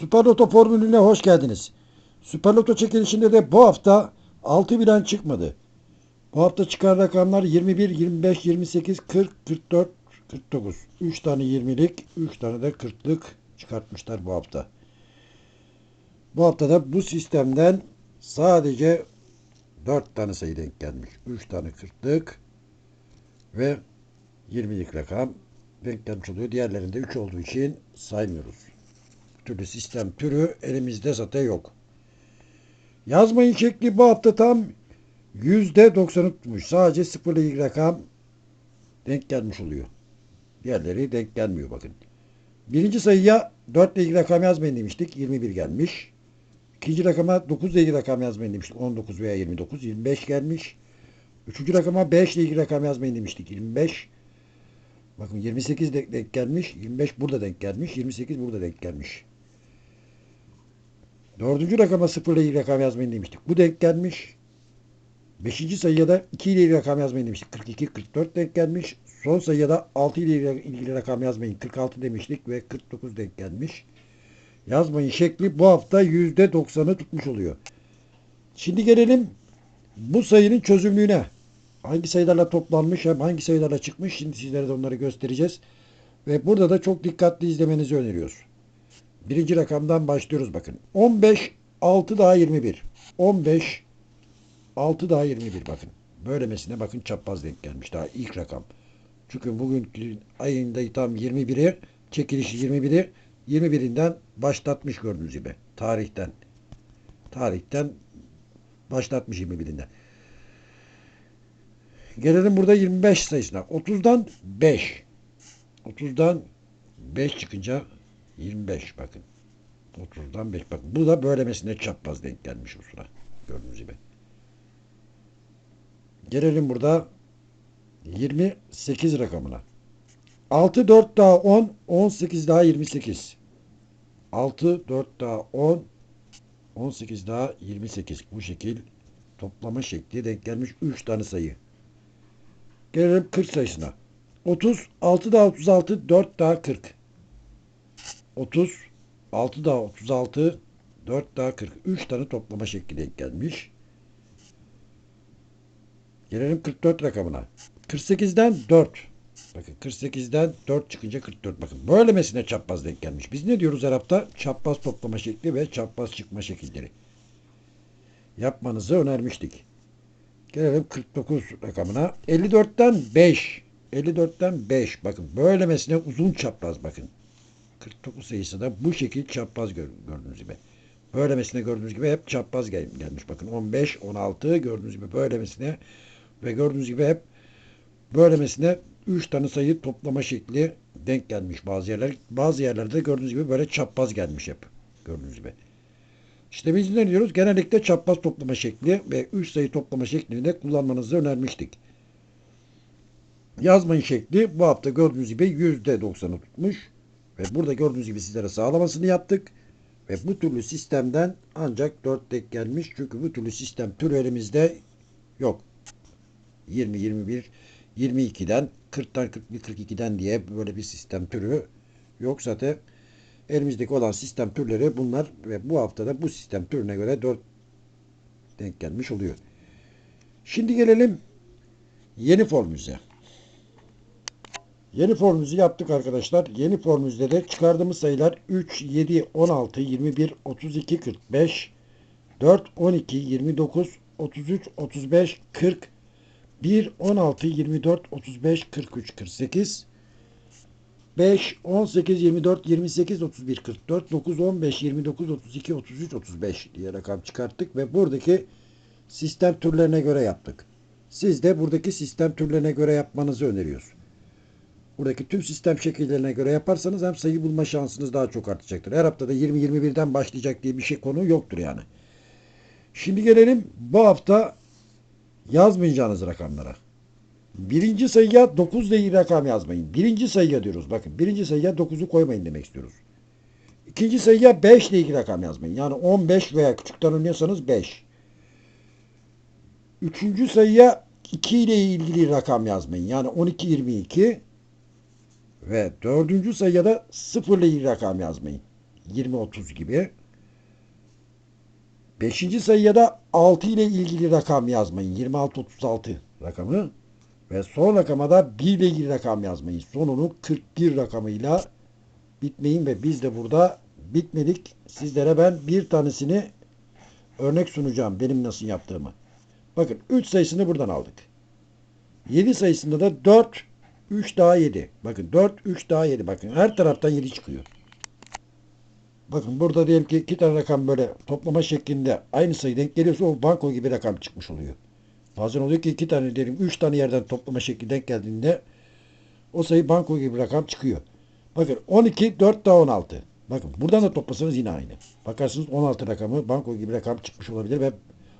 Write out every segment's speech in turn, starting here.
Süper Loto formülüne hoş geldiniz. Süper Loto çekilişinde de bu hafta 6 bilen çıkmadı. Bu hafta çıkan rakamlar 21, 25, 28, 40, 44, 49. 3 tane 20'lik, 3 tane de 40'lık çıkartmışlar bu hafta. Bu hafta da bu sistemden sadece 4 tane sayı denk gelmiş. 3 tane 40'lık ve 20'lik rakam denk gelmiş oluyor. Diğerlerinde 3 olduğu için saymıyoruz. Türlü sistem türü elimizde zaten yok. Yazmayın şekli bu hafta tam %90'ı tutmuş. Sadece sıfırla ilgili rakam denk gelmiş oluyor. Diğerleri denk gelmiyor bakın. Birinci sayıya 4 ile ilgili rakam yazmayın demiştik. 21 gelmiş. İkinci rakama 9 ile ilgili rakam yazmayın demiştik. 19 veya 29. 25 gelmiş. Üçüncü rakama 5 ile ilgili rakam yazmayın demiştik. 25. Bakın 28 de denk gelmiş. 25 burada denk gelmiş. 28 burada denk gelmiş. Dördüncü rakama 0 ile ilgili rakam yazmayın demiştik. Bu denk gelmiş. Beşinci sayıya da 2 ile ilgili rakam yazmayın demiştik. 42, 44 denk gelmiş. Son sayıya da 6 ile ilgili rakam yazmayın. 46 demiştik ve 49 denk gelmiş. Yazmayın şekli bu hafta %90'ı tutmuş oluyor. Şimdi gelelim bu sayının çözümlüğüne. Hangi sayılarla toplanmış hem hangi sayılarla çıkmış. Şimdi sizlere de onları göstereceğiz. Ve burada da çok dikkatli izlemenizi öneriyoruz. Birinci rakamdan başlıyoruz bakın. 15, 6 daha 21. 15, 6 daha 21 bakın. Böylemesine bakın çapraz denk gelmiş. Daha ilk rakam. Çünkü bugünkü ayında tam 21'i çekilişi 21'i 21'inden başlatmış gördüğünüz gibi. Tarihten. Tarihten başlatmış 21'inden. Gelelim burada 25 sayısına. 30'dan 5. 30'dan 5 çıkınca 25 bakın. 30'dan 5 bakın. Bu da böylemesine çapraz denk gelmiş o sıra. Gördüğünüz gibi. Gelelim burada 28 rakamına. 6, 4 daha 10, 18 daha 28. 6, 4 daha 10, 18 daha 28. Bu şekil toplama şekli denk gelmiş 3 tane sayı. Gelelim 40 sayısına. 30, 6 daha 36, 4 daha 40. 30, 6 daha 36, 4 daha 40. 3 tane toplama şekli denk gelmiş. Gelelim 44 rakamına. 48'den 4. Bakın 48'den 4 çıkınca 44. Bakın böylemesine çapraz denk gelmiş. Biz ne diyoruz Arap'ta? Çapraz toplama şekli ve çapraz çıkma şekilleri. Yapmanızı önermiştik. Gelelim 49 rakamına. 54'ten 5. 54'ten 5. Bakın böylemesine uzun çapraz bakın. 49 sayısı da bu şekil çapraz gör, gördüğünüz gibi. Böylemesine gördüğünüz gibi hep çapraz gel, gelmiş. Bakın 15, 16 gördüğünüz gibi böylemesine ve gördüğünüz gibi hep böylemesine 3 tane sayı toplama şekli denk gelmiş bazı yerler. Bazı yerlerde gördüğünüz gibi böyle çapraz gelmiş hep. Gördüğünüz gibi. İşte biz ne diyoruz? Genellikle çapraz toplama şekli ve 3 sayı toplama şeklini de kullanmanızı önermiştik. Yazmayın şekli bu hafta gördüğünüz gibi %90'ı tutmuş. Ve burada gördüğünüz gibi sizlere sağlamasını yaptık. Ve bu türlü sistemden ancak 4 denk gelmiş. Çünkü bu türlü sistem tür elimizde yok. 20, 21, 22'den 40'tan 41, 42'den diye böyle bir sistem türü yok zaten. Elimizdeki olan sistem türleri bunlar ve bu haftada bu sistem türüne göre 4 denk gelmiş oluyor. Şimdi gelelim yeni formümüze. Yeni formümüzü yaptık arkadaşlar. Yeni formümüzde de çıkardığımız sayılar 3, 7, 16, 21, 32, 45, 4, 12, 29, 33, 35, 40, 1, 16, 24, 35, 43, 48, 5, 18, 24, 28, 31, 44, 9, 15, 29, 32, 33, 35 diye rakam çıkarttık ve buradaki sistem türlerine göre yaptık. Siz de buradaki sistem türlerine göre yapmanızı öneriyoruz. Buradaki tüm sistem şekillerine göre yaparsanız hem sayı bulma şansınız daha çok artacaktır. Her haftada 20-21'den başlayacak diye bir şey konu yoktur yani. Şimdi gelelim bu hafta yazmayacağınız rakamlara. Birinci sayıya 9 ile ilgili rakam yazmayın. Birinci sayıya diyoruz. Bakın birinci sayıya 9'u koymayın demek istiyoruz. İkinci sayıya 5 ile ilgili rakam yazmayın. Yani 15 veya küçükten oynuyorsanız 5. Üçüncü sayıya 2 ile ilgili rakam yazmayın. Yani 12, 22. Ve dördüncü sayıya da 0 ile ilgili rakam yazmayın. 20-30 gibi. Beşinci sayıya da 6 ile ilgili rakam yazmayın. 26-36 rakamı. Ve son rakama da 1 ile ilgili rakam yazmayın. Sonunu 41 rakamıyla bitmeyin ve biz de burada bitmedik. Sizlere ben bir tanesini örnek sunacağım. Benim nasıl yaptığımı. Bakın 3 sayısını buradan aldık. 7 sayısında da 4, 3 daha 7. Bakın 4, 3 daha 7. Bakın her taraftan 7 çıkıyor. Bakın burada diyelim ki iki tane rakam böyle toplama şeklinde aynı sayı denk geliyorsa o banko gibi rakam çıkmış oluyor. Bazen oluyor ki iki tane diyelim üç tane yerden toplama şekli denk geldiğinde o sayı banko gibi rakam çıkıyor. Bakın 12, 4 daha 16. Bakın buradan da toplasanız yine aynı. Bakarsınız 16 rakamı banko gibi rakam çıkmış olabilir ve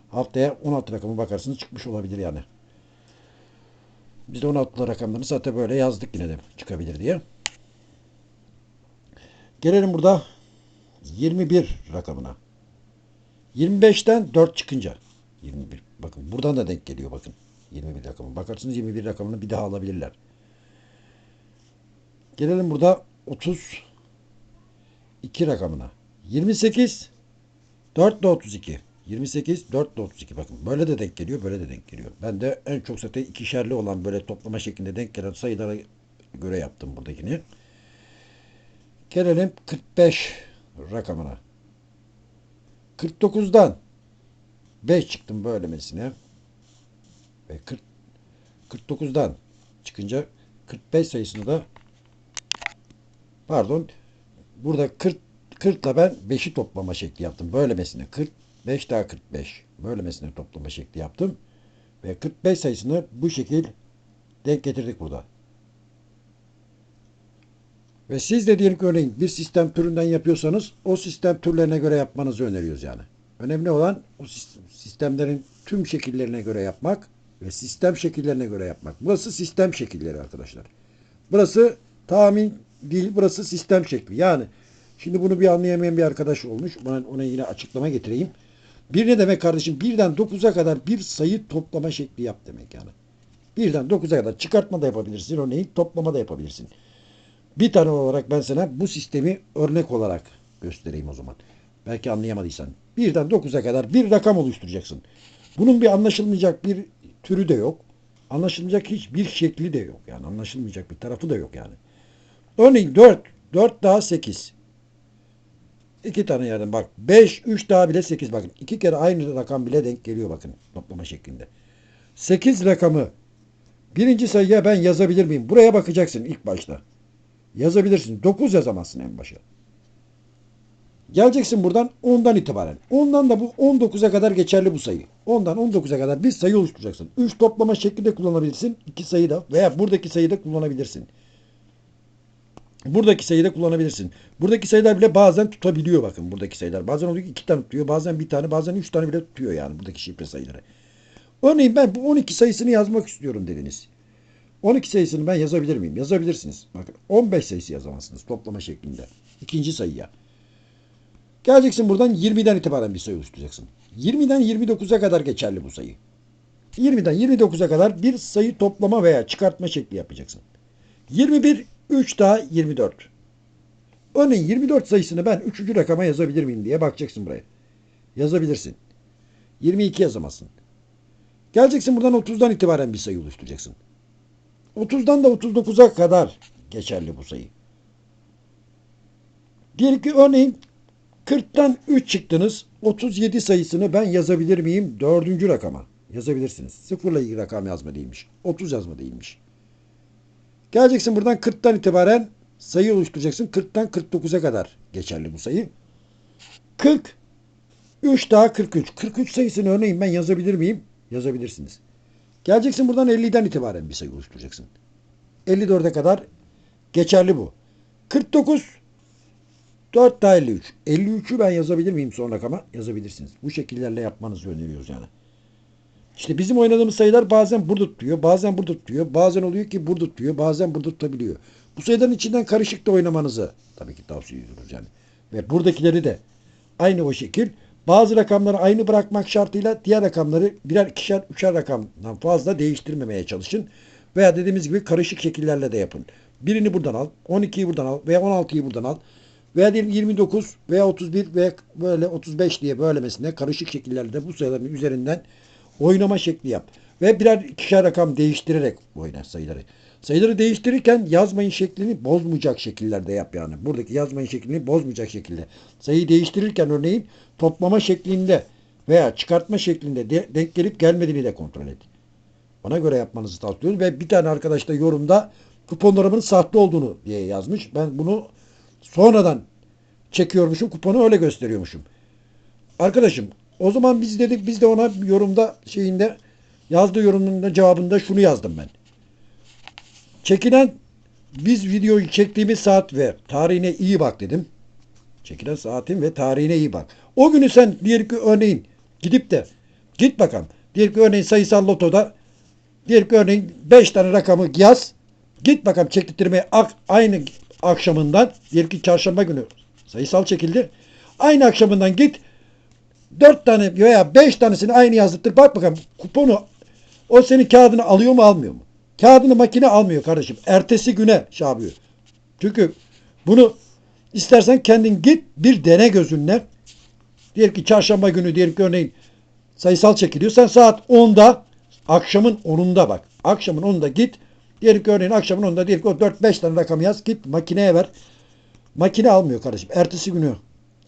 haftaya 16 rakamı bakarsınız çıkmış olabilir yani. Biz de 16 rakamlarını zaten böyle yazdık yine de çıkabilir diye. Gelelim burada 21 rakamına. 25'ten 4 çıkınca 21. Bakın buradan da denk geliyor bakın. 21 rakamı. Bakarsınız 21 rakamını bir daha alabilirler. Gelelim burada 32 rakamına. 28 4 ile 32. 28 4 ile 32 bakın. Böyle de denk geliyor, böyle de denk geliyor. Ben de en çok zaten ikişerli olan böyle toplama şeklinde denk gelen sayılara göre yaptım buradakini. Gelelim 45 rakamına. 49'dan 5 çıktım böylemesine. Ve 40, 49'dan çıkınca 45 sayısını da pardon burada 40 40 ile ben 5'i toplama şekli yaptım. Böylemesine 40 5 daha 45. Böylemesine toplama şekli yaptım. Ve 45 sayısını bu şekil denk getirdik burada. Ve siz de diyelim ki örneğin bir sistem türünden yapıyorsanız o sistem türlerine göre yapmanızı öneriyoruz yani. Önemli olan o sistemlerin tüm şekillerine göre yapmak ve sistem şekillerine göre yapmak. Burası sistem şekilleri arkadaşlar. Burası tahmin değil, burası sistem şekli. Yani şimdi bunu bir anlayamayan bir arkadaş olmuş. Ben ona yine açıklama getireyim. Bir ne demek kardeşim? Birden 9'a kadar bir sayı toplama şekli yap demek yani. Birden 9'a kadar çıkartma da yapabilirsin. Örneğin toplama da yapabilirsin. Bir tane olarak ben sana bu sistemi örnek olarak göstereyim o zaman. Belki anlayamadıysan. Birden 9'a kadar bir rakam oluşturacaksın. Bunun bir anlaşılmayacak bir türü de yok. Anlaşılmayacak hiçbir şekli de yok. Yani anlaşılmayacak bir tarafı da yok yani. Örneğin 4. 4 daha 8. İki tane yerden bak. 5, 3 daha bile 8 bakın. iki kere aynı rakam bile denk geliyor bakın toplama şeklinde. 8 rakamı birinci sayıya ben yazabilir miyim? Buraya bakacaksın ilk başta. Yazabilirsin. 9 yazamazsın en başa. Geleceksin buradan 10'dan itibaren. 10'dan da bu 19'a kadar geçerli bu sayı. 10'dan 19'a kadar bir sayı oluşturacaksın. 3 toplama şeklinde kullanabilirsin. 2 sayı da veya buradaki sayıyı da kullanabilirsin. Buradaki sayıyı da kullanabilirsin. Buradaki sayılar bile bazen tutabiliyor bakın buradaki sayılar. Bazen oluyor ki 2 tane tutuyor. Bazen bir tane bazen 3 tane bile tutuyor yani buradaki şifre sayıları. Örneğin ben bu 12 sayısını yazmak istiyorum dediniz. 12 sayısını ben yazabilir miyim? Yazabilirsiniz. Bakın 15 sayısı yazamazsınız toplama şeklinde. İkinci sayıya. Geleceksin buradan 20'den itibaren bir sayı oluşturacaksın. 20'den 29'a kadar geçerli bu sayı. 20'den 29'a kadar bir sayı toplama veya çıkartma şekli yapacaksın. 21, 3 daha 24. Örneğin 24 sayısını ben 3. rakama yazabilir miyim diye bakacaksın buraya. Yazabilirsin. 22 yazamazsın. Geleceksin buradan 30'dan itibaren bir sayı oluşturacaksın. 30'dan da 39'a kadar geçerli bu sayı. Diyelim ki örneğin 40'tan 3 çıktınız. 37 sayısını ben yazabilir miyim? Dördüncü rakama. Yazabilirsiniz. Sıfırla ilgili rakam yazma değilmiş. 30 yazma değilmiş. Geleceksin buradan 40'tan itibaren sayı oluşturacaksın. 40'tan 49'a kadar geçerli bu sayı. 40 3 daha 43. 43 sayısını örneğin ben yazabilir miyim? Yazabilirsiniz. Geleceksin buradan 50'den itibaren bir sayı oluşturacaksın. 54'e kadar geçerli bu. 49 4 daha 53. 53'ü ben yazabilir miyim son rakama? Yazabilirsiniz. Bu şekillerle yapmanızı öneriyoruz yani. İşte bizim oynadığımız sayılar bazen burada tutuyor, bazen burada tutuyor, bazen oluyor ki burada tutuyor, bazen burada tutabiliyor. Bu sayıların içinden karışık da oynamanızı tabii ki tavsiye ediyoruz yani. Ve buradakileri de aynı o şekil bazı rakamları aynı bırakmak şartıyla diğer rakamları birer ikişer üçer rakamdan fazla değiştirmemeye çalışın. Veya dediğimiz gibi karışık şekillerle de yapın. Birini buradan al, 12'yi buradan al veya 16'yı buradan al. veya diyelim 29 veya 31 veya böyle 35 diye böylemesine karışık şekillerde bu sayıların üzerinden oynama şekli yap. Ve birer ikişer rakam değiştirerek oyna sayıları. Sayıları değiştirirken yazmayın şeklini bozmayacak şekillerde yap yani. Buradaki yazmayın şeklini bozmayacak şekilde. Sayıyı değiştirirken örneğin toplama şeklinde veya çıkartma şeklinde de- denk gelip gelmediğini de kontrol et. Ona göre yapmanızı tavsiye Ve bir tane arkadaş da yorumda kuponlarımın sahte olduğunu diye yazmış. Ben bunu sonradan çekiyormuşum. Kuponu öyle gösteriyormuşum. Arkadaşım o zaman biz dedik biz de ona yorumda şeyinde yazdığı yorumun cevabında şunu yazdım ben. Çekilen biz videoyu çektiğimiz saat ve tarihine iyi bak dedim. Çekilen saatin ve tarihine iyi bak. O günü sen diyelim ki örneğin gidip de git bakalım. Diyelim ki örneğin sayısal lotoda diyelim ki örneğin 5 tane rakamı yaz. Git bakalım çektirmeye ak- aynı akşamından diyelim ki çarşamba günü sayısal çekildi. Aynı akşamından git 4 tane veya 5 tanesini aynı yazdırtır. Bak bakalım kuponu o senin kağıdını alıyor mu almıyor mu? Kağıdını makine almıyor kardeşim. Ertesi güne şey. Çünkü bunu istersen kendin git bir dene gözünle. Diyelim ki çarşamba günü diyelim ki örneğin sayısal çekiliyor. Sen saat 10'da akşamın 10'unda bak. Akşamın 10'unda git. Diyelim ki örneğin akşamın 10'da diyelim ki o 4-5 tane rakam yaz. Git makineye ver. Makine almıyor kardeşim. Ertesi günü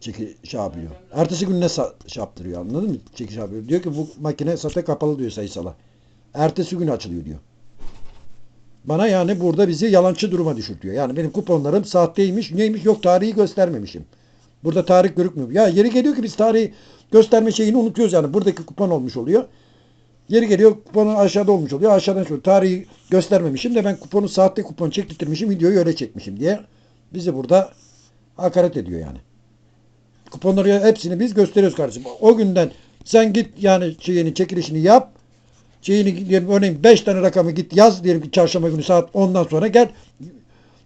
çeki şey yapıyor. Ertesi gününe sa- şey yaptırıyor anladın mı? Çekiş yapıyor. Diyor ki bu makine sate kapalı diyor sayısala. Ertesi gün açılıyor diyor. Bana yani burada bizi yalancı duruma düşürtüyor. Yani benim kuponlarım sahteymiş. Neymiş? Yok tarihi göstermemişim. Burada tarih görükmüyor. Ya yeri geliyor ki biz tarihi gösterme şeyini unutuyoruz yani. Buradaki kupon olmuş oluyor. Yeri geliyor kuponun aşağıda olmuş oluyor. Aşağıdan şu tarihi göstermemişim de ben kuponu sahte kupon çektirmişim. Videoyu öyle çekmişim diye bizi burada hakaret ediyor yani. Kuponları hepsini biz gösteriyoruz kardeşim. O günden sen git yani şeyini çekilişini yap. Şeyini diyelim örneğin 5 tane rakamı git yaz diyelim ki çarşamba günü saat 10'dan sonra gel.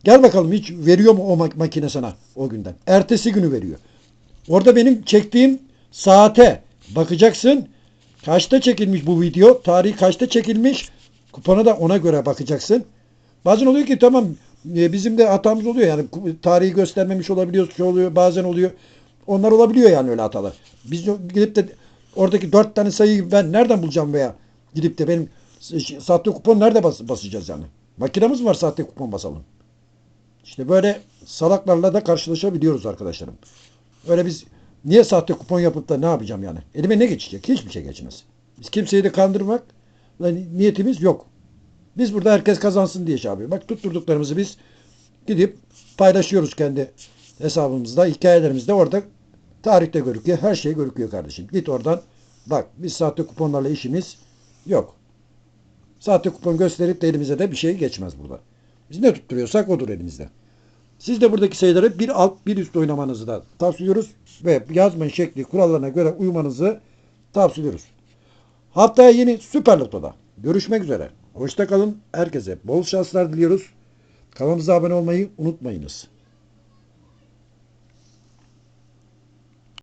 Gel bakalım hiç veriyor mu o mak- makine sana o günden. Ertesi günü veriyor. Orada benim çektiğim saate bakacaksın. Kaçta çekilmiş bu video? Tarihi kaçta çekilmiş? Kupona da ona göre bakacaksın. Bazen oluyor ki tamam e, bizim de hatamız oluyor yani tarihi göstermemiş olabiliyor, şey oluyor, bazen oluyor. Onlar olabiliyor yani öyle hatalar. Biz gidip de oradaki dört tane sayıyı ben nereden bulacağım veya gidip de benim s- ş- sahte kupon nerede bas- basacağız yani? Makinemiz mi var sahte kupon basalım. İşte böyle salaklarla da karşılaşabiliyoruz arkadaşlarım. Öyle biz niye sahte kupon yapıp da ne yapacağım yani? Elime ne geçecek? Hiçbir şey geçmez. Biz kimseyi de kandırmak niyetimiz yok. Biz burada herkes kazansın diye şey. Bak tutturduklarımızı biz gidip paylaşıyoruz kendi hesabımızda, hikayelerimizde orada tarihte görüküyor. Her şey görüküyor kardeşim. Git oradan bak biz sahte kuponlarla işimiz yok. Sahte kupon gösterip de elimize de bir şey geçmez burada. Biz ne tutturuyorsak odur elimizde. Siz de buradaki sayıları bir alt bir üst oynamanızı da tavsiye ve yazma şekli kurallarına göre uymanızı tavsiye ediyoruz. Haftaya yeni Süper Loto'da görüşmek üzere. Hoşça kalın. Herkese bol şanslar diliyoruz. Kanalımıza abone olmayı unutmayınız.